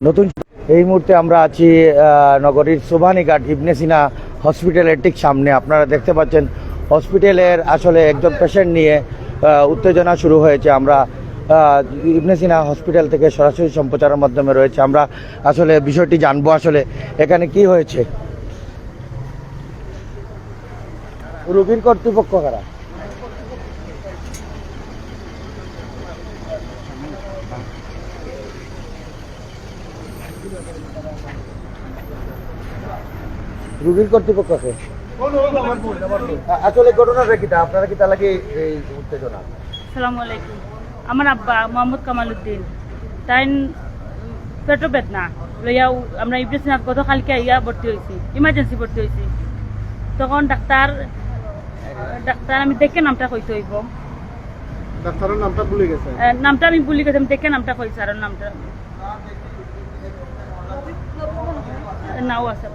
নতুন এই মুহূর্তে আমরা আছি নগরীর সোভানীঘাট ইবনে সিনা হসপিটালের ঠিক সামনে। আপনারা দেখতে পাচ্ছেন হসপিটালের আসলে একজন পেশেন্ট নিয়ে উত্তেজনা শুরু হয়েছে। আমরা আহ, ইবনে সিনা হসপিটাল থেকে সরাসরি সম্প্রচারের মাধ্যমে রয়েছে। আমরা আসলে বিষয়টি জানব আসলে এখানে কি হয়েছে। রোগীর কর্তৃপক্ষ কারা? রুগীর কর্তৃপক্ষকে? আসলে ঘটনাটা কিটা? আপনারা কি তা লাগে এই উত্তেজনা? সালামু আলাইকুম। আমার আব্বা মোহাম্মদ কামালউদ্দিন তাই পেটো বেদনা লইয়া আমরা ইব্রেসিনাথ গতকালকে ইয়া ভর্তি হয়েছি ইমার্জেন্সি ভর্তি হয়েছি তখন ডাক্তার ডাক্তার আমি দেখে নামটা কইতে হইব। ডাক্তারের নামটা ভুলে গেছে। এ, নামটা আমি ভুলি গেছি আমি দেখে নামটা কইছি আর নামটা। নাও আছে।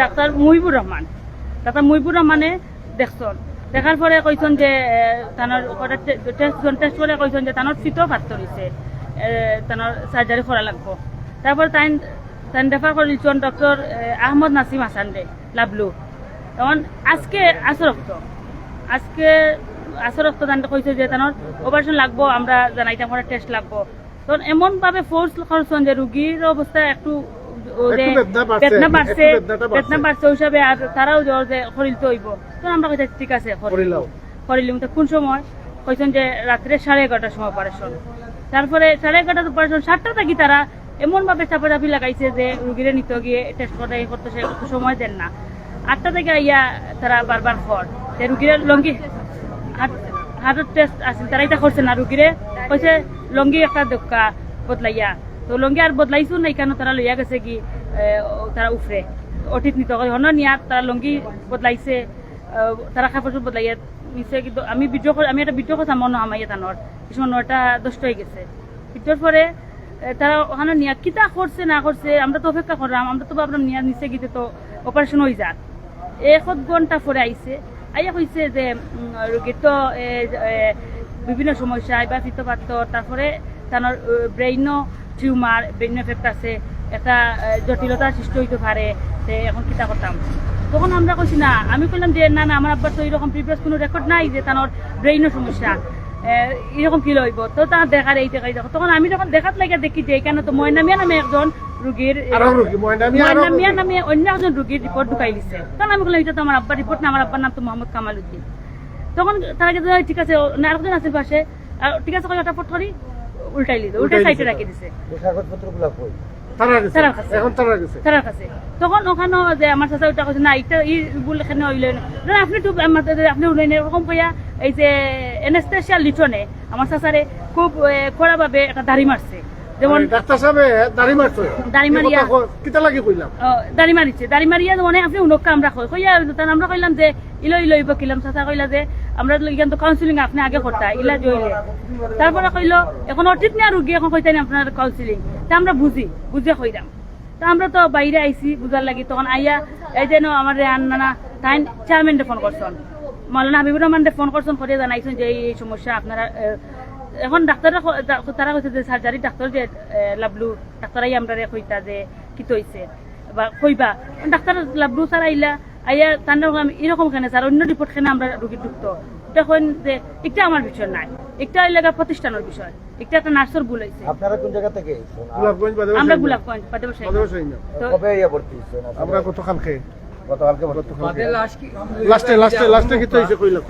ডাক্তার মুহিবুর রহমান ডাক্তার মুহিবুর রহমানে দেখছন দেখার পরে কইছেন যে তানোর টেস্ট করে কইছেন যে তানোর ফিটো পাত্র হয়েছে তানোর সার্জারি করা লাগবো। তারপর তাই তাই রেফার করে দিচ্ছেন ডক্টর আহমদ নাসিম হাসান রে লাভলু তখন আজকে আসরক্ত আজকে আসর রক্তদান কইছে যে তানোর অপারেশন লাগবো, আমরা জানাইতাম টেস্ট লাগবো। তখন এমন ভাবে ফোর্স করছেন যে রুগীর অবস্থা একটু বেদনা বাড়ছে, বেদনা বাড়ছে একটু বেদনাটা বাড়ছে। বেদনা বাড়ছে ওই হিসাবে আর তারাও জ্বর যে করিলতে হইব। তখন আমরা কইতে ঠিক আছে করিলাও। তো কোন সময়? কইছেন যে রাত্রে সাড়ে এগারোটার সময় অপারেশন তারপরে সাড়ে এগারোটার অপারেশন সাতটা থাকি তারা এমন ভাবে চাপাচাপি লাগাইছে যে রুগীরে নিতে গিয়ে টেস্ট করতে করতে সে সময় দেন না। আটটা থেকে ইয়া তারা বারবার ফর। যে রুগীরে লঙ্গি হার্টের টেস্ট আছিল তারা এটা করছে না রুগীরে। কইছে লঙ্গি একটা দোকা বদলাইয়া তো লঙ্গি আর বদলাইছো না এখানে তারা লইয়া গেছে কি তারা উফরে অতীত নিত হন নিয়া তারা লঙ্গি বদলাইছে তারা কাপড় চোপড় বদলাইয়া নিছে, কিন্তু আমি ভিডিও আমি একটা ভিডিও কথা মনে আমার তানোর কিছুমান নটা দশটা হয়ে গেছে। ভিডিওর পরে তারা ওখানে নিয়া কিতা করছে না করছে আমরা তো অপেক্ষা করলাম আমরা তো ভাবলাম নিয়া নিচে গিয়ে তো অপারেশন হয়ে যাক। এক ঘণ্টা পরে আইছে আইয়া কইছে যে রোগীর তো বিভিন্ন সমস্যা এবার ফিতপাত্র তারপরে তার ব্রেইনও টিউমার ব্রেইন এফেক্ট আছে একটা এ, জটিলতার সৃষ্টি হইতে পারে তে এখন কিতা করতাম? তখন আমরা কইছি না। আমি কইলাম যে না না আমার আব্বার তো এরকম প্রিভিয়াস কোনো রেকর্ড নাই যে তার ব্রেইনের সমস্যা। এরকম কি লইব তো তার দেখার এই দেখাই দেখো। তখন আমি যখন দেখাত লাগে দেখি যে এখানে তো ময়নামিয়া নামে একজন রুগীর ময়নামিয়া। নামে অন্য একজন রুগীর রিপোর্ট ঢুকাই দিছে। তখন আমি বললাম এটা তো আমার আব্বার রিপোর্ট না আমার আব্বার নাম তো মোহাম্মদ কামাল উদ্দিন। তখন তারা কিন্তু ঠিক আছে না আরেকজন আছে পাশে। ঠিক আছে কই ফট করি উল্টাই উল্টাই সাইডে রাখি দিছে। কাগজপত্রগুলো কই? তখন ওখানে যে আমার চাচা ওটা কইছে না এটা ই বলে এখানে হইলে না আপনি তো আপনি উঠাই এরকম কইয়া এই যে লিটনে আমার চাচারে খুব কড়া ভাবে একটা দাড়ি মারছে যেমন ডাক্তার সাহেব দাড়ি মারছে। দাড়ি মারিয়া। এই কথা ক- কিতা লাগি কইলাম? দাড়ি মারিছে। দাড়ি মারিয়া মানে আপনি আমরা কই কইয়া তান আমরা কইলাম যে ইলো ইলো ইব কিলাম। চাচা কইলা যে আমরা ইখান তো কাউন্সিলিং আপনি আগে করতা ইলা জইলে তারপরে কইল এখন অটিত নিয়া রুগী এখন কইতানি আপনার কাউন্সিলিং তা আমরা বুঝি বুঝে কইরাম তা আমরা তো বাইরে আইছি বুঝার লাগি তখন আইয়া এই যেন আমার আন্নানা তাই চেয়ারম্যানরে ফোন করছেন। মাওলানা হাবিবুর রহমানরে ফোন করছেন করে জানাইছেন যে এই সমস্যা আপনারা এখন ডাক্তাররা তারা কইছে যে সার্জারি ডাক্তার যে লাভলু ডাক্তারাই আমরা কইতা যে কি তৈছে বা কইবা। ডাক্তার লাভলু স্যার আইলা আইয়া তার আমি এরকম খানে স্যার? অন্য রিপোর্ট খানে আমরা রুগী ঢুকত এটা কইন যে এটা আমার বিষয় নাই। এটা এলাকা প্রতিষ্ঠানের বিষয়। এটা একটা নার্সের ভুল হয়েছে আপনারা কোন জায়গা থেকে আমরা গোলাপগঞ্জ পাদেব বাদে সাইন তো কবে ইয়ে ভর্তি? আমরা গতকালকে। গতকালকে লাস্টে লাস্টে লাস্টে কি হইছে কইলা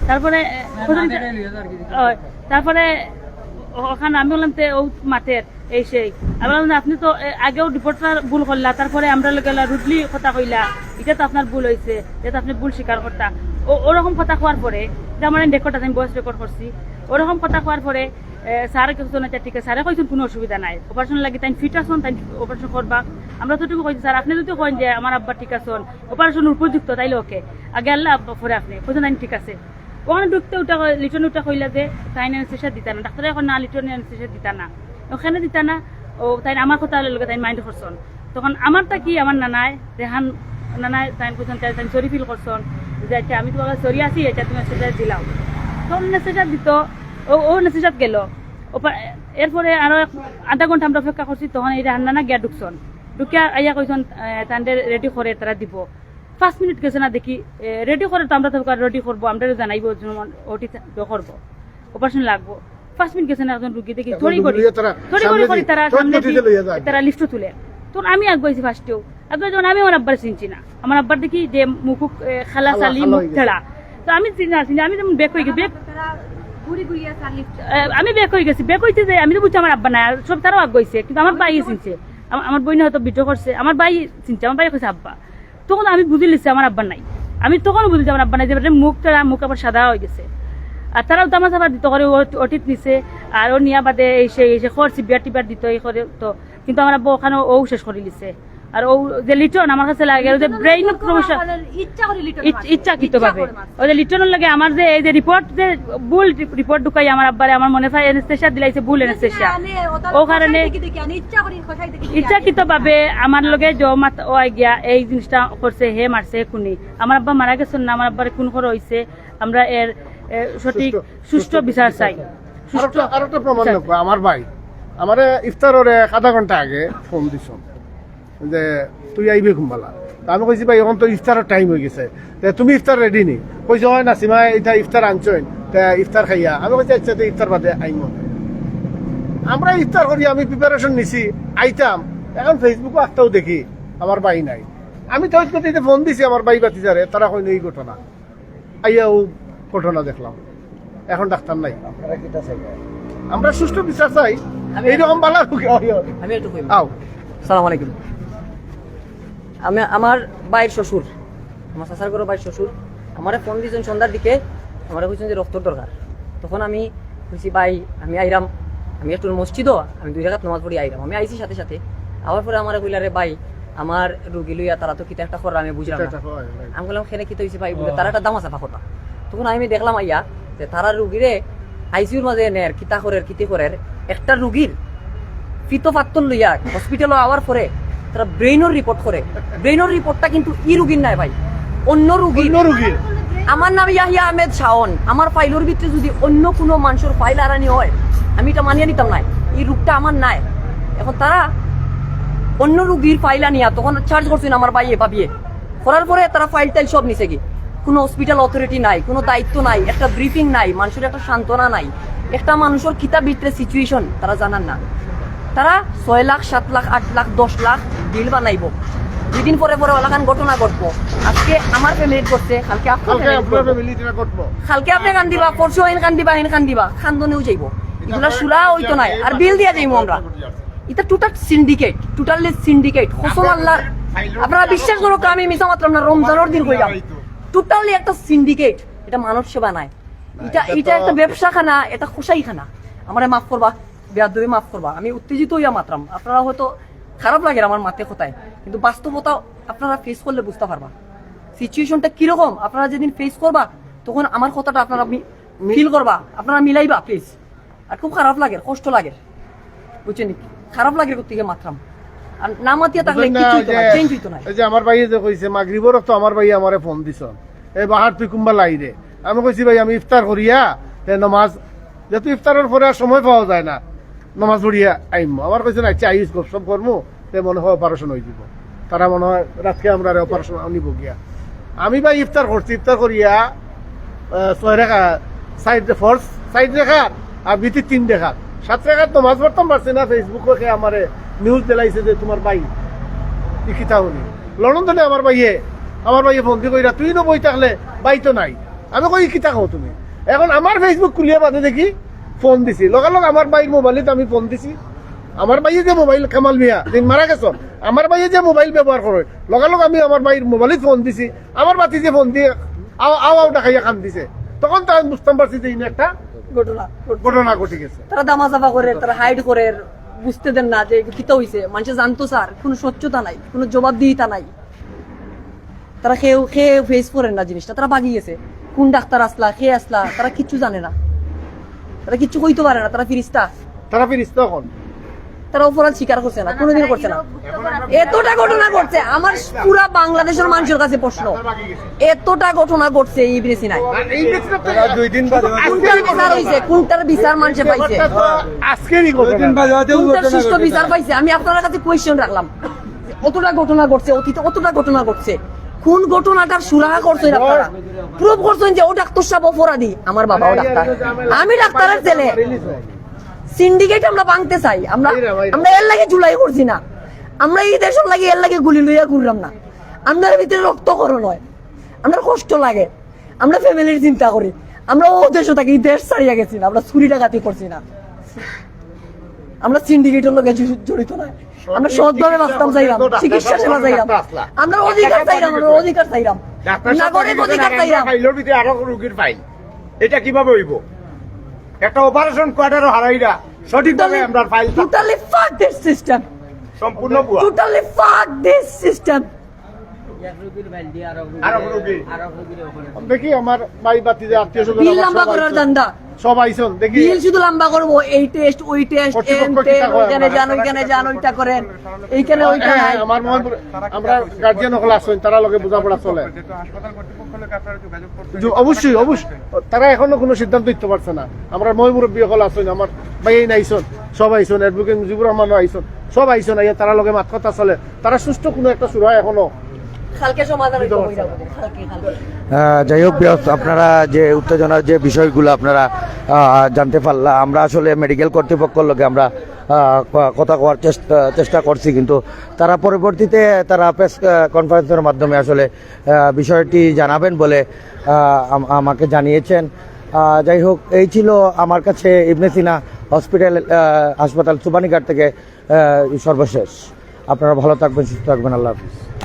তারপরে এ, ও, তারপরে ওখানে আমি বললাম ও মাঠের এই সেই। আমি বললাম আপনি তো আগেও রিপোর্টটা ভুল করলা তারপরে আমরা গেলা রুডলি কথা কইলা এটা তো আপনার ভুল হয়েছে এটা আপনি ভুল স্বীকার করতা। ও ওরকম কথা কোয়ার পরে যে আমার রেকর্ড আছে আমি বয়স রেকর্ড করছি ওরকম কথা কোয়ার পরে স্যার কিছু না ঠিক আছে স্যারে কইছেন কোনো অসুবিধা নাই অপারেশন লাগি তাই ফিট আসুন তাই অপারেশন করবা। আমরা তো টুকু কইছি স্যার আপনি যদি কইন যে আমার আব্বা ঠিক আছেন অপারেশন উপযুক্ত তাইলে ওকে আগে আল্লাহ আব্বা পরে আপনি কইছেন ঠিক আছে। ওখানে ঢুকতে উঠা লিটন উঠা কইলা যে, তাই অ্যানেস্থেশিয়া দিতা না। ডাক্তার এখন না, লিটন অ্যানেস্থেশিয়া দিতা না। ওখানে দিতা না, ও তাই আমার কথা লগে তাই মাইন্ড করছন তখন আমারটা কি আমার নানায় রেহান নানায় তাই কইছেন তাই তাই সরি ফিল করছন যে আচ্ছা আমি তোমাকে সরি আছি এটা তুমি অ্যানেস্থেশিয়া দিলাও তখন অ্যানেস্থেশিয়া দিত, ও ও অ্যানেস্থেশিয়াত গেল। এরপরে আরও আধা ঘণ্টা আমরা অপেক্ষা করছি তখন এই রান্না না গিয়া ঢুকছন ঢুকিয়া আইয়া কইছন তাদের রেডি করে তারা দিব। পাঁচ মিনিট গেছে না দেখি রেডি করে তো আমরা তো রেডি করব আমরা জানাইবো ওটি করব অপারেশন লাগবো। পাঁচ মিনিট গেছে না একজন রুগী দেখি থরি করি থরি করি করি তারা সামনে তারা লিফট তুলে। তো আমি আগুয়াইছি ফার্স্টেও আগুয়াই যখন আমি আমার আব্বার চিনছি না। আমার আব্বার দেখি যে মুখ খালা খালা- চালি মুখ ঠেলা। তো আমি চিনি না চিনি আমি যেমন বেক হয়ে গেছি আমি বেক হয়ে গেছি। বেক হইতে যে আমি তো বুঝছি আমার আব্বা নাই আর সব তারাও আগ কিন্তু আমার ভাই চিনছে। আমার- আমার বইনে হয়তো বিদ্রোহ করছে। আমার ভাই চিনছে আমার ভাই কইছে আব্বা তখন আমি বুঝে লিছি আমার আব্বা নাই। আমি তখন বুঝেছি আমার আব্বা নাই যে মুখটা, মুখ আবার সাদা হয়ে গেছে। আর তারাও তামা চাপা দিত, করে অটিত নিছে, আর ও নিয়া বাদে এসে এসে খরচি বিয়ার টিপার দিত, এই করে তো। কিন্তু আমার আব্বা ওখানে ও শেষ করে লিছে আর ও যে লিটন আমার কাছে লাগে যে ব্রেইন সমস্যা ইচ্ছাকৃত ভাবে যে লিটনের লাগে আমার যে এই যে রিপোর্ট যে ভুল রিপোর্ট ঢুকাই আমার আব্বারে আমার মনে হয় এনেস্থেশিয়া দিলাইছে ভুল এনেস্থেশিয়া ও কারণে ইচ্ছা করে কথাই ইচ্ছাকৃত ভাবে আমার লগে জ মাত ও গিয়া এই জিনিসটা করছে হে মারছে খুনি। আমার আব্বা মারা গেছেন না আমার আব্বার খুন করে হইছে। আমরা এর সঠিক সুষ্ঠু- সুষ্ঠু বিচার চাই। সুষ্ঠু আর একটা প্রমাণ আমার ভাই। আমার ইফতারের এক আধা ঘণ্টা আগে ফোন দিছ। যে তুই আইবি ঘুমবালা আমি কইছি ভাই এখন তো ইফতারের টাইম হয়ে গেছে। তে তুমি ইফতার রেডি নি? কইছে হয় না সীমা এটা ইফতার আনছইন তে ইফতার খাইয়া। আমি কইছি আচ্ছা তো ইফতার বাদে আইম আমরা ইফতার করি আমি প্রিপারেশন নিছি আইতাম। এখন ফেসবুকে একটাও দেখি আমার ভাই নাই। আমি তো হয়তো ফোন দিছি আমার ভাই বাতিজারে তারা কইন এই ঘটনা। আইয়া ও ঘটনা দেখলাম। এখন ডাক্তার নাই। আমরা সুষ্ঠু বিচার চাই। এইরকম বালা আও। সালাম আলাইকুম। আমি আমার বাইর শ্বশুর আমার চাচার ঘরের বাইর শ্বশুর আমারে ফোন দিয়েছেন সন্ধ্যার দিকে আমারে কইছেন যে রক্তর দরকার তখন আমি কইছি ভাই আমি আইরাম আমি একটু মসজিদও আমি দুই রাখাত নামাজ পড়ি আইরাম আমি আইছি সাথে সাথে। আবার পরে আমার কইলা রে ভাই আমার রুগী লইয়া তারা তো কিতা একটা করা আমি বুঝলাম না। আমি বললাম খেলে কি হয়েছে ভাই? বলে তারা একটা দাম আছে পাখটা তখন আমি দেখলাম আইয়া যে তারা রুগীরে আইসিউর মাঝে নের কিতা করের কিতি করের একটা রুগীর ফিতো ফাত্তর লইয়া হসপিটালে আওয়ার পরে তারা ব্রেইনের রিপোর্ট করে ব্রেইনের রিপোর্টটা কিন্তু ই রুগীর নাই ভাই। অন্য অন্য রুগীর আমার নাম ইয়াহিয়া আহমেদ শাওন। আমার ফাইলের ভিতরে যদি অন্য কোনো মানুষের ফাইল আরানি হয় আমি এটা মানিয়ে নিতাম নাই। এই রোগটা আমার নাই। এখন তারা অন্য রুগীর ফাইল আনিয়া তখন চার্জ করছেন আমার বাইয়ে ভাবিয়ে। করার পরে তারা ফাইল টাইল সব নিছে কি কোনো হসপিটাল অথরিটি নাই কোনো দায়িত্ব নাই একটা ব্রিফিং নাই মানুষের একটা সান্ত্বনা নাই। একটা মানুষের কিতাব ভিতরে সিচুয়েশন তারা জানান না। তারা ছয় লাখ সাত লাখ আট লাখ দশ লাখ বিল বানাইব। দুদিন পরে পরে ওলাখান ঘটনা ঘটবো। আজকে আমার ফ্যামিলির করছে কালকে কালকে আপনি কান দিবা পরশু আইন কান দিবা হেন কান দিবা খান্দনেও যাইব। এগুলা সুলা হইতো নাই আর বিল দিয়া যাইব আমরা। এটা টোটাল সিন্ডিকেট টোটালি সিন্ডিকেট হোসম আল্লাহ আপনারা বিশ্বাস করো আমি মিশা মাত্র না রমজানের দিন কইলাম টোটালি একটা সিন্ডিকেট এটা মানব সেবা নাই। এটা এটা একটা ব্যবসা খানা এটা খোসাই খানা আমারে মাফ করবা বেয়াদবি মাফ করবা। আমি উত্তেজিত হইয়া মাত্রাম। আপনারা হয়তো খারাপ লাগে আমার মাতে কোথায়। কিন্তু বাস্তবতা আপনারা ফেস করলে বুঝতে পারবা। সিচুয়েশনটা কীরকম? আপনারা যেদিন ফেস করবা তখন আমার কথাটা আপনারা ফিল করবা। আপনারা মিলাইবা প্লিজ আর খুব খারাপ লাগে কষ্ট লাগে। বুঝছেন? খারাপ লাগে থেকে মাত্রাম। আর না মাতিয়া থাকলে কিছু যে- চেঞ্জ হইতো না। এই যে আমার ভাইয়ে যে কইছে মাগরিবর তো আমার ভাই আমারে ফোন দিছ। এই বাহার তুই কুম্বা লাই রে আমি কইছি ভাই আমি ইফতার করিয়া নমাজ যেহেতু ইফতারের পরে আর সময় পাওয়া যায় না। নমাজ পড়িয়া আইম। আমার কইছে, না আচ্ছা আইস সব করমু। তে মনে হয় অপারেশন হয়ে যাব তারা মনে হয়, রাতকে আমরা অপারেশন আনিব গিয়া। আমি ভাই ইফতার করছি, ইফতার করিয়া ছয় রেখা, সাইড ফোর্স সাইড রেখা আর ভিতরে তিন রেখা। সাত রেখা মাছ পড়তাম, পারছি না। ফেসবুকে আমারে নিউজ দিলাইছে যে তোমার ভাই লিখিতা উনি লন্ডনে আমার ভাইয়ে আমার ভাইয়ে দিয়ে কইরা, তুই ন বই থাকলে বাই তো নাই। আমি কই কিতা কও তুমি? এখন আমার ফেসবুক খুলিয়া বাদে দেখি ফোন দিছি। লগালগ আমার ভাইয়ের মোবাইলত আমি ফোন দিছি। আমার ভাইয়ে যে মোবাইল কামাল মিয়া দিন মারা গেছ আমার ভাইয়ে যে মোবাইল ব্যবহার করে লগালগ আমি আমার ভাইয়ের মোবাইলত ফোন দিছি। আমার বাতি যে ফোন দিয়ে আও আও আও দেখাইয়া কান দিছে। তখন তো আমি বুঝতাম পারছি যে একটা ঘটনা ঘটনা। ঘটে গেছে। তারা দামা চাপা করে তারা হাইড করে বুঝতে দেন না যে কিতা হইছে। মানুষে জানতো স্যার কোনো স্বচ্ছতা নাই কোনো জবাবদিহিতা নাই। তারা খেয়ে খেয়ে ফেস করেন না জিনিসটা। তারা বাগি গেছে। কোন ডাক্তার আসলা খেয়ে আসলা তারা কিচ্ছু জানে না। তারা কিচ্ছু কইতে পারে না তারা ফিরিস্তা। তারা ফিরিস তখন তারা অপরাধ স্বীকার করছে না কোনোদিন করছে না। এতটা ঘটনা ঘটছে আমার পুরা বাংলাদেশের মানুষের কাছে প্রশ্ন। এতটা ঘটনা ঘটছে এই বিদেশি নাই। দুই দিন বাদে কোনটার বিচার হয়েছে কোনটার বিচার মানুষে পাইছে? কোনটার বিচার পাইছে? আমি আপনার কাছে কোয়েশ্চেন রাখলাম। অতটা ঘটনা ঘটছে অতীতে অতটা ঘটনা ঘটছে। কোন ঘটনাটার সুরাহা করছেন আপনারা? প্রুভ করছেন যে ও ডাক্তার সাহেব অপরাধী আমার বাবাও ডাক্তার। আমি ডাক্তারের ছেলে। সিন্ডিকেট আমরা ভাঙতে চাই। আমরা আমরা এর লাগে জুলাই করছি না। আমরা এই দেশের লাগে এর লাগে গুলি লইয়া ঘুরলাম না। আমাদের ভিতরে রক্তকরণ হয়। আমরা কষ্ট লাগে। আমরা ফ্যামিলির চিন্তা করি। আমরা ও দেশে থাকি দেশ ছাড়িয়া গেছি না। আমরা চুরি ডাকাতি করছি না। আমরা সিন্ডিকেটের লোকে জড়িত না আমরা সৎভাবে বাঁচতাম চাইলাম চিকিৎসা সেবা চাইলাম আমরা অধিকার চাইলাম আমরা অধিকার চাইলাম। নাগরিক অধিকার চাইলাম। ফাইলের ভিতরে আরও রোগীর ফাইল এটা কীভাবে হইব? একটা অপারেশন কোয়ার্টারও হারাইরা সঠিকভাবে আমরা file totally fuck this system সম্পূর্ণ টোটালি ফাক দিস সিস্টেম দেখি আমার ভাই বাতি যে আত্মীয় স্বজন বিল লম্বা করার দান্দা। সব আইসন দেখি। বিল শুধু লম্বা করব এই টেস্ট ওই টেস্ট আমরা? যান ওইখানে যান ওইটা করেন এইখানে ওইটা আমার মনে আমরা গার্জিয়ান হল আসছেন তারা লগে বোঝাপড়া চলে। অবশ্যই অবশ্যই। তারা এখনও কোনো সিদ্ধান্ত দিতে পারছে না। আমরা মই মুরব্বী হল আসছেন আমার ভাই এই নাইছন সব আইসন অ্যাডভোকেট মুজিবুর রহমান আইসন সব আইসন আইয়া তারা লগে মাত কথা চলে। তারা সুস্থ কোনো একটা সুরা এখনও। যাই হোক আপনারা যে উত্তেজনার যে বিষয়গুলো আপনারা জানতে পারলাম আমরা আসলে মেডিকেল কর্তৃপক্ষের লোকে আমরা কথা কওয়ার চেষ্টা চেষ্টা করছি কিন্তু তারা পরবর্তীতে তারা প্রেস কনফারেন্সের মাধ্যমে আসলে বিষয়টি জানাবেন বলে আমাকে জানিয়েছেন। যাই হোক এই ছিল আমার কাছে ইবনে সিনা হসপিটাল হাসপাতাল সুবানীঘাট থেকে সর্বশেষ। আপনারা ভালো থাকবেন সুস্থ থাকবেন আল্লাহ হাফিজ।